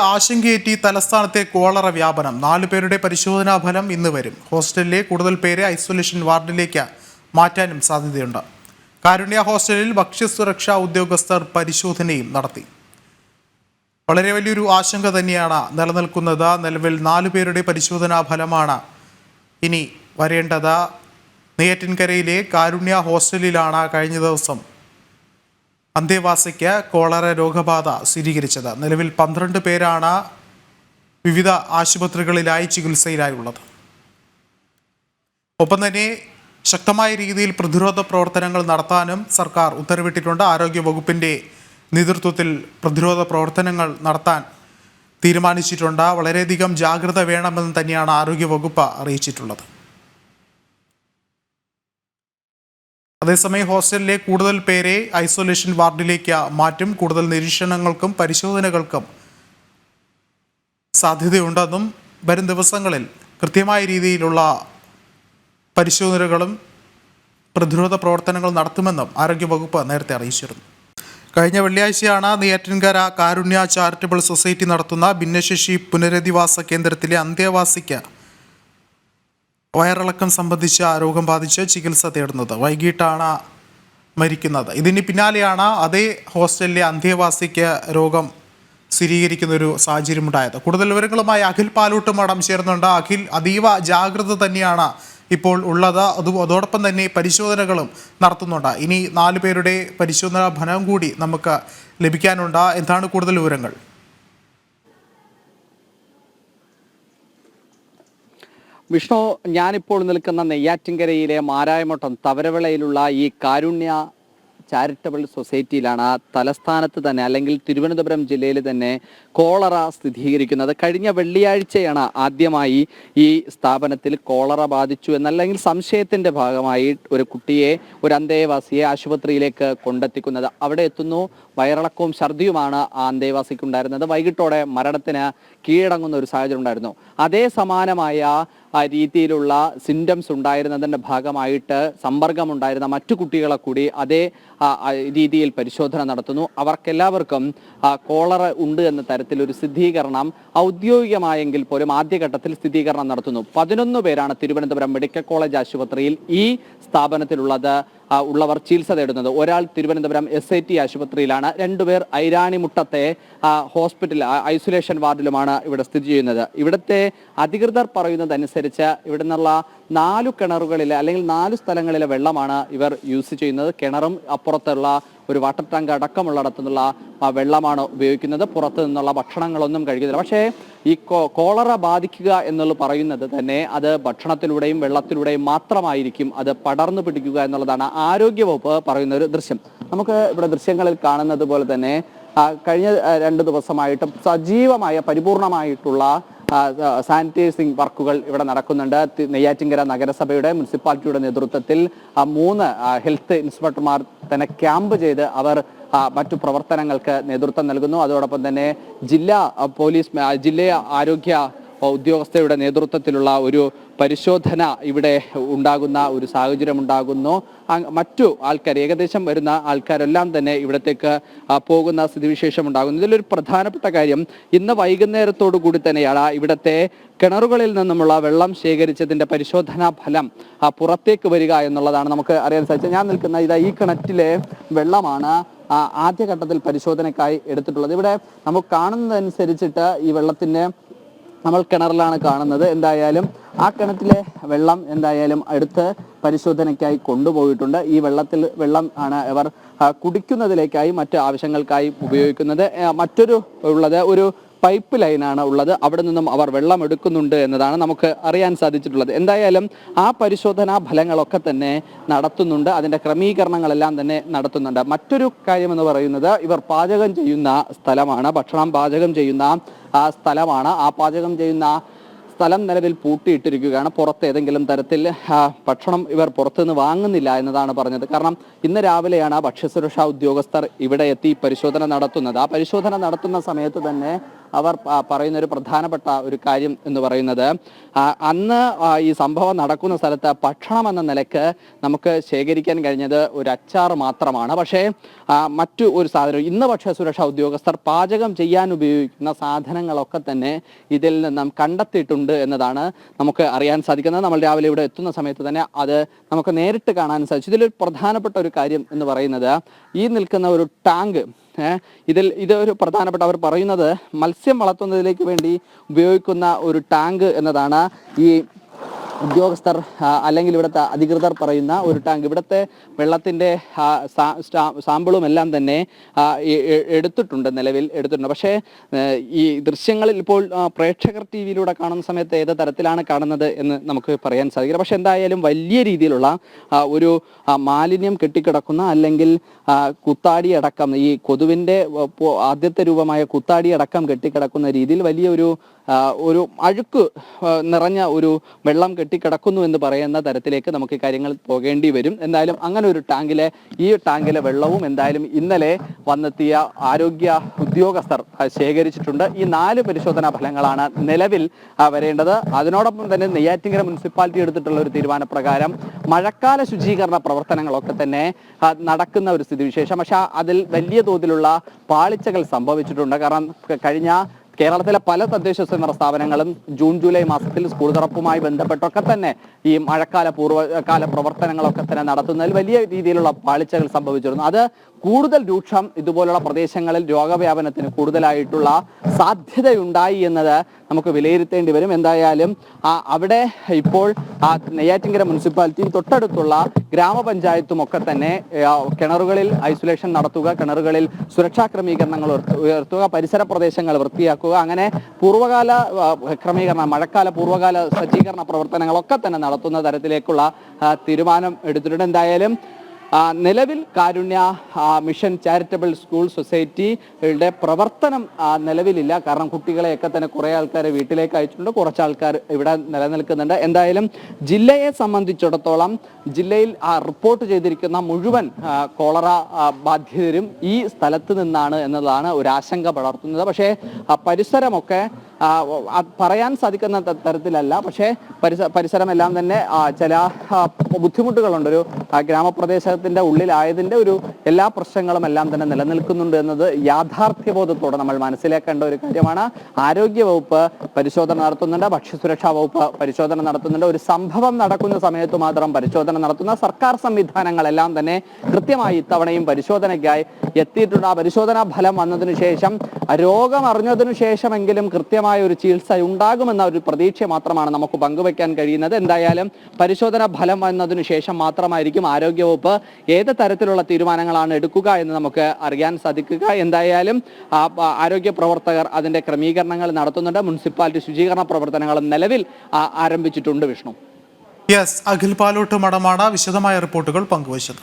ആശങ്കയേറ്റി തലസ്ഥാനത്തെ കോളറ വ്യാപനം. നാലു പേരുടെ പരിശോധനാ ഫലം ഇന്ന് വരും. ഹോസ്റ്റലിലെ കൂടുതൽ പേരെ ഐസൊലേഷൻ വാർഡിലേക്ക് മാറ്റാനും സാധ്യതയുണ്ട്. കാരുണ്യ ഹോസ്റ്റലിൽ ഭക്ഷ്യസുരക്ഷാ ഉദ്യോഗസ്ഥർ പരിശോധനയും നടത്തി. വളരെ വലിയൊരു ആശങ്ക തന്നെയാണ് നിലനിൽക്കുന്നത്. നിലവിൽ നാലു പേരുടെ പരിശോധനാ ഫലമാണ് ഇനി വരേണ്ടത്. നെയ്യാറ്റിൻകരയിലെ കാരുണ്യ ഹോസ്റ്റലിലാണ് കഴിഞ്ഞ ദിവസം അന്തേവാസിക്ക് കോളറ രോഗബാധ സ്ഥിരീകരിച്ചത്. നിലവിൽ പന്ത്രണ്ട് പേരാണ് വിവിധ ആശുപത്രികളിലായി ചികിത്സയിലായുള്ളത്. ഒപ്പം തന്നെ ശക്തമായ രീതിയിൽ പ്രതിരോധ പ്രവർത്തനങ്ങൾ നടത്താനും സർക്കാർ ഉത്തരവിട്ടിട്ടുണ്ട്. ആരോഗ്യ വകുപ്പിന്റെ നേതൃത്വത്തിൽ പ്രതിരോധ പ്രവർത്തനങ്ങൾ നടത്താൻ തീരുമാനിച്ചിട്ടുണ്ട്. വളരെയധികം ജാഗ്രത വേണമെന്ന് തന്നെയാണ് ആരോഗ്യ വകുപ്പ് അറിയിച്ചിട്ടുള്ളത്. അതേസമയം ഹോസ്റ്റലിലെ കൂടുതൽ പേരെ ഐസൊലേഷൻ വാർഡിലേക്ക് മാറ്റും. കൂടുതൽ നിരീക്ഷണങ്ങൾക്കും പരിശോധനകൾക്കും സാധ്യതയുണ്ടെന്നും വരും ദിവസങ്ങളിൽ കൃത്യമായ രീതിയിലുള്ള പരിശോധനകളും പ്രതിരോധ പ്രവർത്തനങ്ങൾ നടത്തുമെന്നും ആരോഗ്യവകുപ്പ് നേരത്തെ അറിയിച്ചിരുന്നു. കഴിഞ്ഞ വെള്ളിയാഴ്ചയാണ് നെയ്യാറ്റിൻകര കാരുണ്യ ചാരിറ്റബിൾ സൊസൈറ്റി നടത്തുന്ന ഭിന്നശേഷി പുനരധിവാസ കേന്ദ്രത്തിലെ അന്തേവാസിക്ക് വയറിളക്കം സംബന്ധിച്ച രോഗം ബാധിച്ച് ചികിത്സ തേടുന്നത്. വൈകിട്ടാണ് മരിക്കുന്നത്. ഇതിന് പിന്നാലെയാണ് അതേ ഹോസ്റ്റലിലെ അന്തേവാസിക്ക് രോഗം സ്ഥിരീകരിക്കുന്ന ഒരു സാഹചര്യം ഉണ്ടായത് കൂടുതൽ വിവരങ്ങളുമായി അഖിൽ പാലൂട്ട് മഠം ചേർന്നുണ്ട് അഖിൽ അതീവ ജാഗ്രത തന്നെയാണ് ഇപ്പോൾ ഉള്ളത്. അത് അതോടൊപ്പം തന്നെ പരിശോധനകളും നടത്തുന്നുണ്ട്. ഇനി നാല് പേരുടെ പരിശോധനാ ഫലം കൂടി നമുക്ക് ലഭിക്കാനുണ്ട്. എന്താണ് കൂടുതൽ വിവരങ്ങൾ? വിഷ്ണു ഞാനിപ്പോൾ നിൽക്കുന്ന നെയ്യാറ്റിൻകരയിലെ മാരായമട്ടം തവരവിളയിലുള്ള ഈ കാരുണ്യ ചാരിറ്റബിൾ സൊസൈറ്റിയിലാണ് തലസ്ഥാനത്ത് തന്നെ അല്ലെങ്കിൽ തിരുവനന്തപുരം ജില്ലയിൽ തന്നെ കോളറ സ്ഥിരീകരിക്കുന്നത്. കഴിഞ്ഞ വെള്ളിയാഴ്ചയാണ് ആദ്യമായി ഈ സ്ഥാപനത്തിൽ കോളറ ബാധിച്ചു എന്നല്ലെങ്കിൽ സംശയത്തിന്റെ ഭാഗമായി ഒരു കുട്ടിയെ ഒരു അന്തേവാസിയെ ആശുപത്രിയിലേക്ക് കൊണ്ടെത്തിക്കുന്നത്. അവിടെ എത്തുന്നു. വയറിളക്കവും ഛർദിയുമാണ് ആ അന്തേവാസിക്കുണ്ടായിരുന്നത്. വൈകിട്ടോടെ മരണത്തിന് കീഴടങ്ങുന്ന ഒരു സാഹചര്യം ഉണ്ടായിരുന്നു. അതേ സമാനമായ രീതിയിലുള്ള സിംറ്റംസ് ഉണ്ടായിരുന്നതിന്റെ ഭാഗമായിട്ട് സമ്പർക്കമുണ്ടായിരുന്ന മറ്റു കുട്ടികളെ കൂടി അതേ രീതിയിൽ പരിശോധന നടത്തുന്നു. അവർക്കെല്ലാവർക്കും കോളറ ഉണ്ട് എന്ന തരത്തിൽ ഒരു സ്ഥിരീകരണം ഔദ്യോഗികമായെങ്കിൽ പോലും ആദ്യഘട്ടത്തിൽ സ്ഥിരീകരണം നടത്തുന്നു. പതിനൊന്ന് പേരാണ് തിരുവനന്തപുരം മെഡിക്കൽ കോളേജ് ആശുപത്രിയിൽ ഈ സ്ഥാപനത്തിലുള്ളത്. ഉള്ളവർ ചികിത്സ തേടുന്നത്. ഒരാൾ തിരുവനന്തപുരം എസ് ഐ ടി ആശുപത്രിയിലാണ്. രണ്ടുപേർ ഐരാണിമുട്ടത്തെ ഹോസ്പിറ്റൽ ഐസൊലേഷൻ വാർഡിലുമാണ് ഇവിടെ സ്ഥിതി ചെയ്യുന്നത്. ഇവിടുത്തെ അധികൃതർ പറയുന്നതനുസരിച്ച് ഇവിടെ നിന്നുള്ള നാലു കിണറുകളിലെ അല്ലെങ്കിൽ നാല് സ്ഥലങ്ങളിലെ വെള്ളമാണ് ഇവർ യൂസ് ചെയ്യുന്നത്. കിണറും അപ്പുറത്തുള്ള ഒരു വാട്ടർ ടാങ്ക് അടക്കമുള്ളിടത്തു നിന്നുള്ള വെള്ളമാണ് ഉപയോഗിക്കുന്നത്. പുറത്തു നിന്നുള്ള ഭക്ഷണങ്ങളൊന്നും കഴിക്കുന്നില്ല. പക്ഷേ ഈ കോളറ ബാധിക്കുക എന്നുള്ളത് പറയുന്നത് തന്നെ അത് ഭക്ഷണത്തിലൂടെയും വെള്ളത്തിലൂടെയും മാത്രമായിരിക്കും അത് പടർന്നു പിടിക്കുക എന്നുള്ളതാണ് ആരോഗ്യവകുപ്പ് പറയുന്ന ഒരു ദൃശ്യം. നമുക്ക് ഇവിടെ ദൃശ്യങ്ങളിൽ കാണുന്നത് പോലെ തന്നെ കഴിഞ്ഞ രണ്ട് ദിവസമായിട്ടും സജീവമായ പരിപൂർണമായിട്ടുള്ള സാനിറ്റൈസിങ് വർക്കുകൾ ഇവിടെ നടക്കുന്നുണ്ട്. നെയ്യാറ്റിങ്കര നഗരസഭയുടെ മുനിസിപ്പാലിറ്റിയുടെ നേതൃത്വത്തിൽ മൂന്ന് ഹെൽത്ത് ഇൻസ്പെക്ടർമാർ തന്നെ ക്യാമ്പ് ചെയ്ത് അവർ മറ്റു പ്രവർത്തനങ്ങൾക്ക് നേതൃത്വം നൽകുന്നു. അതോടൊപ്പം തന്നെ ജില്ലാ പോലീസ് ജില്ലാ ആരോഗ്യ ഉദ്യോഗസ്ഥയുടെ നേതൃത്വത്തിലുള്ള ഒരു പരിശോധന ഇവിടെ ഉണ്ടാകുന്ന ഒരു സാഹചര്യം ഉണ്ടാകുന്നു. മറ്റു ആൾക്കാർ ഏകദേശം വരുന്ന ആൾക്കാരെല്ലാം തന്നെ ഇവിടത്തേക്ക് പോകുന്ന സ്ഥിതിവിശേഷം ഉണ്ടാകുന്നു. ഇതിലൊരു പ്രധാനപ്പെട്ട കാര്യം ഇന്ന് വൈകുന്നേരത്തോടു കൂടി തന്നെയാണ് ഇവിടത്തെ കിണറുകളിൽ നിന്നുമുള്ള വെള്ളം ശേഖരിച്ചതിന്റെ പരിശോധനാ ഫലം പുറത്തേക്ക് വരിക എന്നുള്ളതാണ് നമുക്ക് അറിയാൻ സാധിച്ചത്. ഞാൻ നിൽക്കുന്ന ഇതാ ഈ കിണറ്റിലെ വെള്ളമാണ് ആദ്യഘട്ടത്തിൽ പരിശോധനയ്ക്കായി എടുത്തിട്ടുള്ളത്. ഇവിടെ നമുക്ക് കാണുന്നതനുസരിച്ചിട്ട് ഈ വെള്ളത്തിന്റെ നമ്മൾ കിണറിലാണ് കാണുന്നത്. എന്തായാലും ആ കിണറ്റിലെ വെള്ളം എന്തായാലും അടുത്ത പരിശോധനയ്ക്കായി കൊണ്ടുപോയിട്ടുണ്ട്. ഈ വെള്ളത്തിൽ വെള്ളം ആണ് അവർ കുടിക്കുന്നതിലേക്കായി മറ്റു ആവശ്യങ്ങൾക്കായി ഉപയോഗിക്കുന്നത്. മറ്റൊരു ഉള്ളത് ഒരു പൈപ്പ് ലൈനാണ് ഉള്ളത്. അവിടെ നിന്നും അവർ വെള്ളം എടുക്കുന്നുണ്ട് എന്നതാണ് നമുക്ക് അറിയാൻ സാധിച്ചിട്ടുള്ളത്. എന്തായാലും ആ പരിശോധനാ ഫലങ്ങളൊക്കെ തന്നെ നടത്തുന്നുണ്ട്. അതിന്റെ ക്രമീകരണങ്ങളെല്ലാം തന്നെ നടത്തുന്നുണ്ട്. മറ്റൊരു കാര്യം എന്ന് പറയുന്നത് ഇവർ പാചകം ചെയ്യുന്ന സ്ഥലമാണ്. ഭക്ഷണം പാചകം ചെയ്യുന്ന ആ സ്ഥലമാണ്. ആ പാചകം ചെയ്യുന്ന സ്ഥലം നിലവിൽ പൂട്ടിയിട്ടിരിക്കുകയാണ്. പുറത്ത് ഏതെങ്കിലും തരത്തിൽ ഭക്ഷണം ഇവർ പുറത്തുനിന്ന് വാങ്ങുന്നില്ല എന്നതാണ് പറഞ്ഞത്. കാരണം ഇന്ന് രാവിലെയാണ് ഭക്ഷ്യസുരക്ഷാ ഉദ്യോഗസ്ഥർ ഇവിടെ എത്തി പരിശോധന നടത്തുന്നത്. ആ പരിശോധന നടത്തുന്ന സമയത്ത് തന്നെ അവർ പറയുന്ന ഒരു പ്രധാനപ്പെട്ട ഒരു കാര്യം എന്ന് പറയുന്നത് അന്ന് ഈ സംഭവം നടക്കുന്ന സ്ഥലത്ത് ഭക്ഷണം എന്ന നിലയ്ക്ക് നമുക്ക് ശേഖരിക്കാൻ കഴിഞ്ഞത് ഒരു അച്ചാർ മാത്രമാണ്. പക്ഷേ മറ്റു ഒരു സാധനം ഇന്ന് പക്ഷേ സുരക്ഷാ ഉദ്യോഗസ്ഥർ പാചകം ചെയ്യാൻ ഉപയോഗിക്കുന്ന സാധനങ്ങളൊക്കെ തന്നെ ഇതിൽ നിന്നും കണ്ടെത്തിയിട്ടുണ്ട് എന്നതാണ് നമുക്ക് അറിയാൻ സാധിക്കുന്നത്. നമ്മൾ രാവിലെ ഇവിടെ എത്തുന്ന സമയത്ത് തന്നെ അത് നമുക്ക് നേരിട്ട് കാണാൻ സാധിച്ചു. ഇതിലൊരു പ്രധാനപ്പെട്ട ഒരു കാര്യം എന്ന് പറയുന്നത് ഈ നിൽക്കുന്ന ഒരു ടാങ്ക് ഇതിൽ ഇത് ഒരു പ്രധാനപ്പെട്ട അവർ പറയുന്നത് മത്സ്യം വളർത്തുന്നതിലേക്ക് വേണ്ടി ഉപയോഗിക്കുന്ന ഒരു ടാങ്ക് എന്നതാണ് ഈ ഉദ്യോഗസ്ഥർ അല്ലെങ്കിൽ ഇവിടുത്തെ അധികൃതർ പറയുന്ന ഒരു ടാങ്ക്. ഇവിടുത്തെ വെള്ളത്തിന്റെ സാമ്പിളും എല്ലാം തന്നെ എടുത്തിട്ടുണ്ട് നിലവിൽ എടുത്തിട്ടുണ്ട്. പക്ഷേ ഈ ദൃശ്യങ്ങളിൽ ഇപ്പോൾ പ്രേക്ഷകർ ടി വിയിലൂടെ കാണുന്ന സമയത്ത് ഏത് തരത്തിലാണ് കാണുന്നത് എന്ന് നമുക്ക് പറയാൻ സാധിക്കില്ല. പക്ഷേ എന്തായാലും വലിയ രീതിയിലുള്ള ഒരു മാലിന്യം കെട്ടിക്കിടക്കുന്ന അല്ലെങ്കിൽ കുത്താടി അടക്കം ഈ കൊതുവിന്റെ ആദ്യത്തെ രൂപമായ കുത്താടി അടക്കം കെട്ടിക്കിടക്കുന്ന രീതിയിൽ വലിയൊരു ഒരു ഒരു അഴുക്ക് നിറഞ്ഞ ഒരു വെള്ളം കെട്ടിക്കിടക്കുന്നു എന്ന് പറയുന്ന തരത്തിലേക്ക് നമുക്ക് കാര്യങ്ങൾ പോകേണ്ടി വരും. എന്തായാലും അങ്ങനെ ഒരു ടാങ്കിലെ ഈ ടാങ്കിലെ വെള്ളവും എന്തായാലും ഇന്നലെ വന്നെത്തിയ ആരോഗ്യ ഉദ്യോഗസ്ഥർ ശേഖരിച്ചിട്ടുണ്ട്. ഈ നാല് പരിശോധനാ ഫലങ്ങളാണ് നിലവിൽ വരേണ്ടത്. അതിനോടൊപ്പം തന്നെ നെയ്യാറ്റിങ്കര മുനിസിപ്പാലിറ്റി എടുത്തിട്ടുള്ള ഒരു തീരുമാനപ്രകാരം മഴക്കാല ശുചീകരണ പ്രവർത്തനങ്ങളൊക്കെ തന്നെ നടക്കുന്ന ഒരു സ്ഥിതിവിശേഷം. പക്ഷെ അതിൽ വലിയ തോതിലുള്ള പാളിച്ചകൾ സംഭവിച്ചിട്ടുണ്ട്. കാരണം കഴിഞ്ഞ കേരളത്തിലെ പല തദ്ദേശ സ്വയംഭരണ സ്ഥാപനങ്ങളും ജൂൺ ജൂലൈ മാസത്തിൽ സ്കൂൾ തുറപ്പുമായി ബന്ധപ്പെട്ടൊക്കെ തന്നെ ഈ മഴക്കാല പൂർവകാല പ്രവർത്തനങ്ങളൊക്കെ തന്നെ നടത്തുന്നതിൽ വലിയ രീതിയിലുള്ള പാളിച്ചകൾ സംഭവിച്ചിരുന്നു. അത് കൂടുതൽ രൂക്ഷം ഇതുപോലുള്ള പ്രദേശങ്ങളിൽ രോഗവ്യാപനത്തിന് കൂടുതലായിട്ടുള്ള സാധ്യതയുണ്ടായി എന്നത് നമുക്ക് വിലയിരുത്തേണ്ടി വരും. എന്തായാലും ആ അവിടെ ഇപ്പോൾ ആ നെയ്യാറ്റിങ്കര മുനിസിപ്പാലിറ്റിയും തൊട്ടടുത്തുള്ള ഗ്രാമപഞ്ചായത്തും ഒക്കെ തന്നെ കിണറുകളിൽ ഐസൊലേഷൻ നടത്തുക കിണറുകളിൽ സുരക്ഷാ ക്രമീകരണങ്ങൾ ഉയർത്തുക പരിസര പ്രദേശങ്ങൾ വൃത്തിയാക്കുക അങ്ങനെ പൂർവകാല ക്രമീകരണം മഴക്കാല പൂർവകാല സജ്ജീകരണ പ്രവർത്തനങ്ങളൊക്കെ തന്നെ നടത്തുന്ന തരത്തിലേക്കുള്ള തീരുമാനം എടുത്തിട്ടുണ്ട്. എന്തായാലും നിലവിൽ കാരുണ്യ മിഷൻ ചാരിറ്റബിൾ സ്കൂൾ സൊസൈറ്റിയുടെ പ്രവർത്തനം നിലവിലില്ല. കാരണം കുട്ടികളെയൊക്കെ തന്നെ കുറേ ആൾക്കാർ വീട്ടിലേക്ക് അയച്ചിട്ടുണ്ട്. കുറച്ച് ആൾക്കാർ ഇവിടെ നിലനിൽക്കുന്നുണ്ട്. എന്തായാലും ജില്ലയെ സംബന്ധിച്ചിടത്തോളം ജില്ലയിൽ റിപ്പോർട്ട് ചെയ്തിരിക്കുന്ന മുഴുവൻ കോളറ ബാധിതരും ഈ സ്ഥലത്ത് നിന്നാണ് എന്നതാണ് ഒരു ആശങ്ക പടർത്തുന്നത്. പക്ഷേ പരിസരമൊക്കെ പറയാൻ സാധിക്കുന്ന തരത്തിലല്ല. പക്ഷേ പരിസ പരിസരമെല്ലാം തന്നെ ചില ബുദ്ധിമുട്ടുകളുണ്ട്. ഒരു ഗ്രാമപ്രദേശത്തിന്റെ ഉള്ളിലായതിന്റെ ഒരു എല്ലാ പ്രശ്നങ്ങളും എല്ലാം തന്നെ നിലനിൽക്കുന്നുണ്ട് എന്നത് യാഥാർത്ഥ്യബോധത്തോടെ നമ്മൾ മനസ്സിലാക്കേണ്ട ഒരു കാര്യമാണ്. ആരോഗ്യ വകുപ്പ് പരിശോധന നടത്തുന്നുണ്ട്. ഭക്ഷ്യസുരക്ഷാ വകുപ്പ് പരിശോധന നടത്തുന്നുണ്ട്. ഒരു സംഭവം നടക്കുന്ന സമയത്ത് മാത്രം പരിശോധന നടത്തുന്ന സർക്കാർ സംവിധാനങ്ങളെല്ലാം തന്നെ കൃത്യമായി ഇത്തവണയും പരിശോധനയ്ക്കായി എത്തിയിട്ടുണ്ട്. ആ പരിശോധനാ ഫലം വന്നതിന് ശേഷം രോഗം അറിഞ്ഞതിനു ശേഷമെങ്കിലും കൃത്യമായ ഒരു ചികിത്സ ഉണ്ടാകുമെന്ന ഒരു പ്രതീക്ഷ മാത്രമാണ് നമുക്ക് പങ്കുവെക്കാൻ കഴിയുന്നത്. എന്തായാലും പരിശോധന ഫലം വന്നതിനു ശേഷം മാത്രമായിരിക്കും ആരോഗ്യവകുപ്പ് ഏത് തരത്തിലുള്ള തീരുമാനങ്ങളാണ് എടുക്കുക എന്ന് നമുക്ക് അറിയാൻ സാധിക്കുക. എന്തായാലും ആരോഗ്യ പ്രവർത്തകർ അതിന്റെ ക്രമീകരണങ്ങൾ നടത്തുന്നുണ്ട്. മുനിസിപ്പാലിറ്റി ശുചീകരണ പ്രവർത്തനങ്ങളും നിലവിൽ ആരംഭിച്ചിട്ടുണ്ട് വിഷ്ണു. യെസ് അഖിൽ പാലോട്ട് മടമാണ് വിശദമായ റിപ്പോർട്ടുകൾ പങ്കുവച്ചത്.